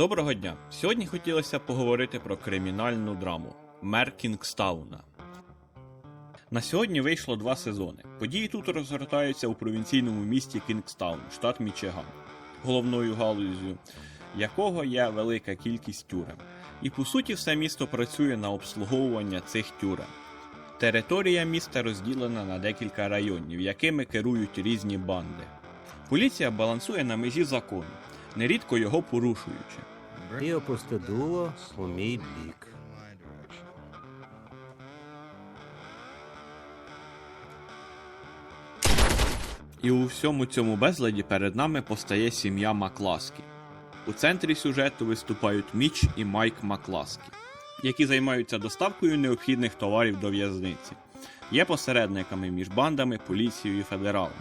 Доброго дня! Сьогодні хотілося поговорити про кримінальну драму Мер Кінгстауна. На сьогодні вийшло два сезони. Події тут розгортаються у провінційному місті Кінгстаун, штат Мічиган, головною галузю якого є велика кількість тюрем. І по суті, все місто працює на обслуговування цих тюрем. Територія міста розділена на декілька районів, якими керують різні банди. Поліція балансує на межі закону, нерідко його порушуючи. І опусти дуло у мій бік. І у всьому цьому безладі перед нами постає сім'я Макласкі. У центрі сюжету виступають Міч і Майк Макласкі, які займаються доставкою необхідних товарів до в'язниці. Є посередниками між бандами, поліцією і федералами.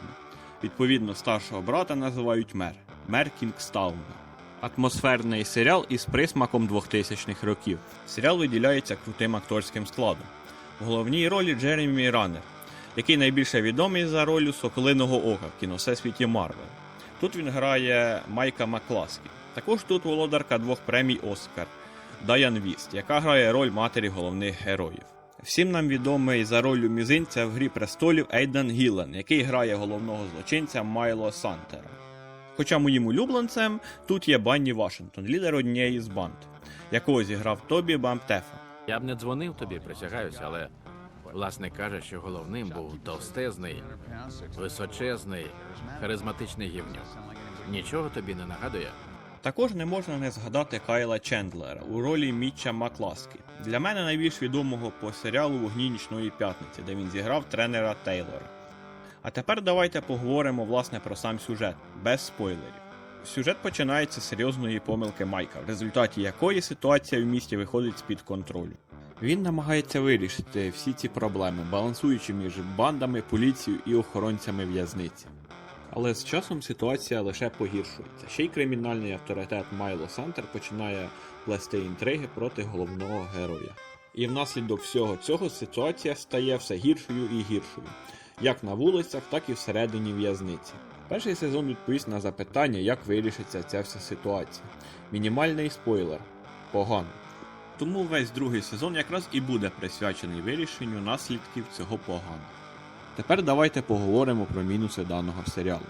Відповідно, старшого брата називають мер мер Кінгстауна. Атмосферний серіал із присмаком 2000-х років. Серіал виділяється крутим акторським складом. В головній ролі Джеремі Раннер, який найбільше відомий за ролью Соколиного Ока в кіновсесвіті Марвел. Тут він грає Майка Макласкі. Також тут володарка двох премій Оскар Даян Віст, яка грає роль матері головних героїв. Всім нам відомий за ролью мізинця в грі престолів Ейдан Гіллен, який грає головного злочинця Майло Сантера. Хоча моїм улюбленцем тут є Банні Вашингтон, лідер однієї з банд, якого зіграв Тобі Бамтефа. Я б не дзвонив тобі, присягаюся, але власник каже, що головним був товстезний, височезний, харизматичний гівнюк. Нічого тобі не нагадує? Також не можна не згадати Кайла Чендлера у ролі Мітча Макласкі. Для мене найбільш відомого по серіалу Вогні нічної п'ятниці, де він зіграв тренера Тейлора. А тепер давайте поговоримо власне про сам сюжет, без спойлерів. Сюжет починається з серйозної помилки Майка, в результаті якої ситуація в місті виходить з-під контролю. Він намагається вирішити всі ці проблеми, балансуючи між бандами, поліцією і охоронцями в'язниці. Але з часом ситуація лише погіршується. Ще й кримінальний авторитет Майло Сантер починає плести інтриги проти головного героя. І внаслідок всього цього ситуація стає все гіршою і гіршою, як на вулицях, так і всередині в'язниці. Перший сезон відповість на запитання, як вирішиться ця вся ситуація. Мінімальний спойлер погано. Тому весь другий сезон якраз і буде присвячений вирішенню наслідків цього погано. Тепер давайте поговоримо про мінуси даного серіалу.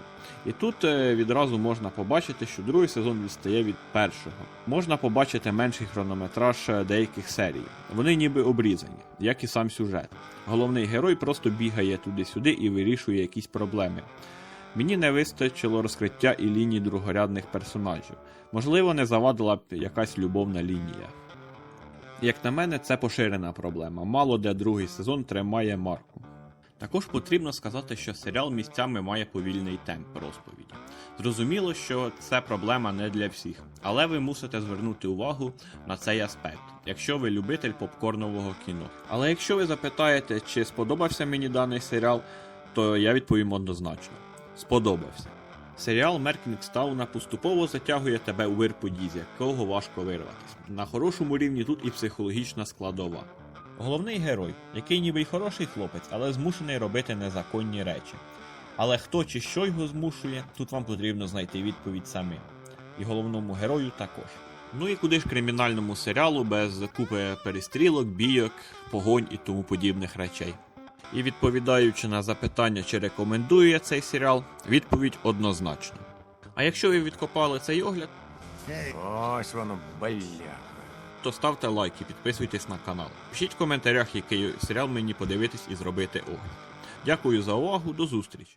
І тут е, відразу можна побачити, що другий сезон відстає від першого. Можна побачити менший хронометраж е, деяких серій. Вони ніби обрізані, як і сам сюжет. Головний герой просто бігає туди-сюди і вирішує якісь проблеми. Мені не вистачило розкриття і ліній другорядних персонажів. Можливо, не завадила б якась любовна лінія. Як на мене, це поширена проблема. Мало де другий сезон тримає марку. Також потрібно сказати, що серіал місцями має повільний темп розповіді. Зрозуміло, що це проблема не для всіх, але ви мусите звернути увагу на цей аспект, якщо ви любитель попкорнового кіно. Але якщо ви запитаєте, чи сподобався мені даний серіал, то я відповім однозначно: сподобався. Серіал Меркінгстауна поступово затягує тебе у вир подій, з якого важко вирватися. На хорошому рівні тут і психологічна складова. Головний герой, який ніби й хороший хлопець, але змушений робити незаконні речі. Але хто чи що його змушує, тут вам потрібно знайти відповідь самим. І головному герою також. Ну і куди ж кримінальному серіалу без купи перестрілок, бійок, погонь і тому подібних речей. І відповідаючи на запитання, чи рекомендую я цей серіал, відповідь однозначно. А якщо ви відкопали цей огляд, Ось воно, бля. То ставте лайк і підписуйтесь на канал. Пишіть в коментарях, який серіал мені подивитись і зробити огляд. Дякую за увагу, до зустрічі!